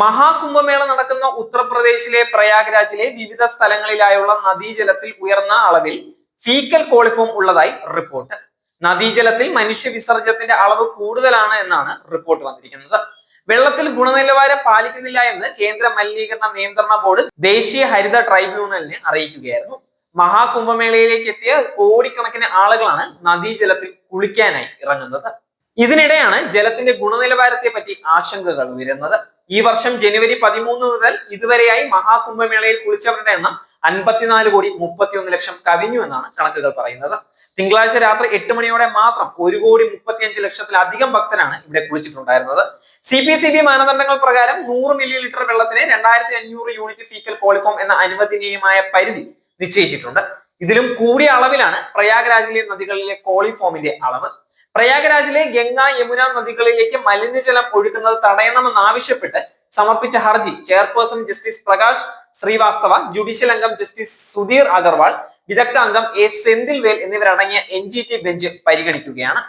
മഹാകുംഭമേള നടക്കുന്ന ഉത്തർപ്രദേശിലെ പ്രയാഗ്രാജിലെ വിവിധ സ്ഥലങ്ങളിലായുള്ള നദീജലത്തിൽ ഉയർന്ന അളവിൽ ഫീക്കൽ കോളിഫോം ഉള്ളതായി റിപ്പോർട്ട്. നദീജലത്തിൽ മനുഷ്യ വിസർജ്യത്തിന്റെ അളവ് കൂടുതലാണ് എന്നാണ് റിപ്പോർട്ട് വന്നിരിക്കുന്നത്. വെള്ളത്തിൽ ഗുണനിലവാരം പാലിക്കുന്നില്ല എന്ന് കേന്ദ്ര മലിനീകരണ നിയന്ത്രണ ബോർഡ് ദേശീയ ഹരിത ട്രൈബ്യൂണലിനെ അറിയിക്കുകയായിരുന്നു. മഹാകുംഭമേളയിലേക്ക് എത്തിയ കോടിക്കണക്കിന് ആളുകളാണ് നദീജലത്തിൽ കുളിക്കാനായി ഇറങ്ങുന്നത്. ഇതിനിടെയാണ് ജലത്തിന്റെ ഗുണനിലവാരത്തെ പറ്റി ആശങ്കകൾ ഉയരുന്നത്. ഈ വർഷം ജനുവരി പതിമൂന്ന് മുതൽ ഇതുവരെയായി മഹാകുംഭമേളയിൽ കുളിച്ചവരുടെ എണ്ണം അൻപത്തിനാല് കോടി മുപ്പത്തിയൊന്ന് ലക്ഷം കവിഞ്ഞു എന്നാണ് കണക്കുകൾ പറയുന്നത്. തിങ്കളാഴ്ച രാത്രി എട്ട് മണിയോടെ മാത്രം ഒരു കോടി മുപ്പത്തിയഞ്ച് ലക്ഷത്തിലധികം ഭക്തരാണ് ഇവിടെ കുളിച്ചിട്ടുണ്ടായിരുന്നത്. സി പി സി ബി മാനദണ്ഡങ്ങൾ പ്രകാരം നൂറ് മില്ലി ലിറ്റർ വെള്ളത്തിന് രണ്ടായിരത്തി അഞ്ഞൂറ് യൂണിറ്റ് ഫീക്കൽ കോളിഫോം എന്ന അനുവദനീയമായ പരിധി നിശ്ചയിച്ചിട്ടുണ്ട്. ഇതിലും കൂടിയ അളവിലാണ് പ്രയാഗ്രാജിലെ നദികളിലെ കോളിഫോമിന്റെ അളവ്. പ്രയാഗ്രാജിലെ ഗംഗ യമുന നദികളിലേക്ക് മലിനജലം ഒഴുക്കുന്നത് തടയണമെന്നാവശ്യപ്പെട്ട് സമർപ്പിച്ച ഹർജി chairperson justice Prakash Srivastava judicial അംഗം ജസ്റ്റിസ് സുധീർ അഗർവാൾ വിദഗ്ധ അംഗം എ സെന്തിൽവേൽ എന്നിവരടങ്ങിയ എൻ ജി ടി ബെഞ്ച് പരിഗണിക്കുകയാണ്.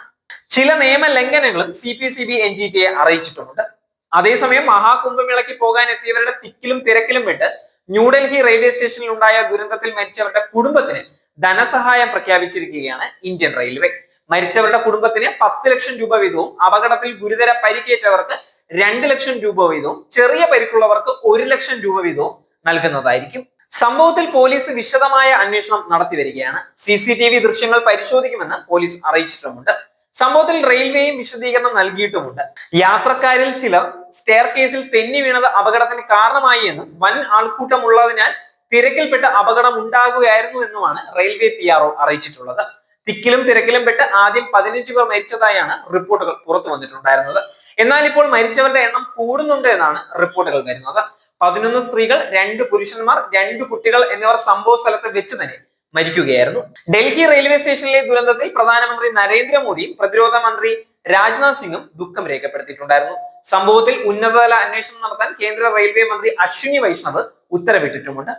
ചില നിയമ ലംഘനങ്ങളും C P C B N G ടിയെ അറിയിച്ചിട്ടുമുണ്ട്. അതേസമയം മഹാകുംഭമേളയ്ക്ക് പോകാൻ എത്തിയവരുടെ തിക്കിലും തിരക്കിലും വിട്ട് ന്യൂഡൽഹി റെയിൽവേ സ്റ്റേഷനിൽ ഉണ്ടായ ദുരന്തത്തിൽ മരിച്ചവരുടെ കുടുംബത്തിന് ധനസഹായം പ്രഖ്യാപിച്ചിരിക്കുകയാണ് ഇന്ത്യൻ റെയിൽവേ. മരിച്ചവരുടെ കുടുംബത്തിന് പത്ത് ലക്ഷം രൂപ വീതവും അപകടത്തിൽ ഗുരുതര പരിക്കേറ്റവർക്ക് രണ്ട് ലക്ഷം രൂപ വീതവും ചെറിയ പരിക്കുള്ളവർക്ക് ഒരു ലക്ഷം രൂപ വീതവും നൽകുന്നതായിരിക്കും. സംഭവത്തിൽ പോലീസ് വിശദമായ അന്വേഷണം നടത്തി വരികയാണ്. സി സി ടി വി ദൃശ്യങ്ങൾ പരിശോധിക്കുമെന്ന് പോലീസ് അറിയിച്ചിട്ടുമുണ്ട്. സംഭവത്തിൽ റെയിൽവേയും വിശദീകരണം നൽകിയിട്ടുമുണ്ട്. യാത്രക്കാരിൽ ചിലർ സ്റ്റെയർ കേസിൽ തെന്നി വീണത് അപകടത്തിന് കാരണമായി എന്നും വൻ ആൾക്കൂട്ടമുള്ളതിനാൽ തിരക്കിൽപ്പെട്ട അപകടം ഉണ്ടാകുകയായിരുന്നു എന്നുമാണ് റെയിൽവേ പി അറിയിച്ചിട്ടുള്ളത്. തിക്കിലും തിരക്കിലും പെട്ട് ആദ്യം പതിനഞ്ച് പേർ മരിച്ചതായാണ് റിപ്പോർട്ടുകൾ പുറത്തു വന്നിട്ടുണ്ടായിരുന്നത്. എന്നാൽ ഇപ്പോൾ മരിച്ചവരുടെ എണ്ണം കൂടുന്നുണ്ട് എന്നാണ് റിപ്പോർട്ടുകൾ വരുന്നത്. പതിനൊന്ന് സ്ത്രീകൾ രണ്ട് പുരുഷന്മാർ രണ്ട് കുട്ടികൾ എന്നിവർ സംഭവ സ്ഥലത്ത് വെച്ച് തന്നെ മരിക്കുകയായിരുന്നു. ഡൽഹി റെയിൽവേ സ്റ്റേഷനിലെ ദുരന്തത്തിൽ പ്രധാനമന്ത്രി നരേന്ദ്രമോദിയും പ്രതിരോധ മന്ത്രി രാജ്നാഥ് സിംഗും ദുഃഖം രേഖപ്പെടുത്തിയിട്ടുണ്ടായിരുന്നു. സംഭവത്തിൽ ഉന്നതതല അന്വേഷണം നടത്താൻ കേന്ദ്ര റെയിൽവേ മന്ത്രി അശ്വിനി വൈഷ്ണവ് ഉത്തരവിട്ടിട്ടുമുണ്ട്.